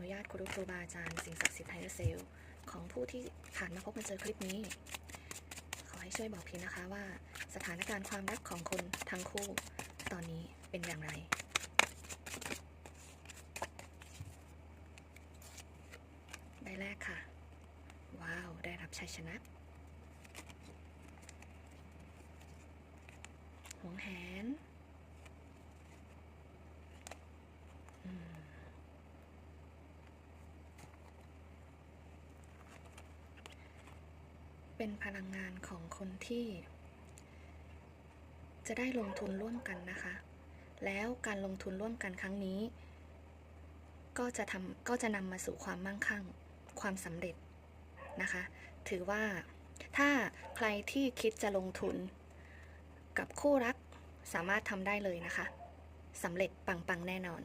นุญาตครูครูบาอาจารย์สิ่งศักดิ์สิทธิ์ไฮเดอร์เซลของผู้ที่ผ่านมาพบมาเจอคลิปนี้ ขอให้ช่วยบอกพีนะคะว่าสถานการณ์ความรักของคนทั้งคู่ ตอนนี้เป็นอย่างไรได้แรกค่ะ ว้าว ได้รับชัยชนะหวงแหน เป็นพลังงานของคนที่ จะได้ลงทุนร่วมกันนะคะ แล้วการลงทุนร่วมกันครั้งนี้ ก็จะทำก็จะนำมาสู่ความมั่งคั่ง ความสำเร็จนะคะ ถือว่าถ้าใครที่คิดจะลงทุนกับคู่รักสามารถทำได้เลยนะคะสำเร็จปังๆแน่นอน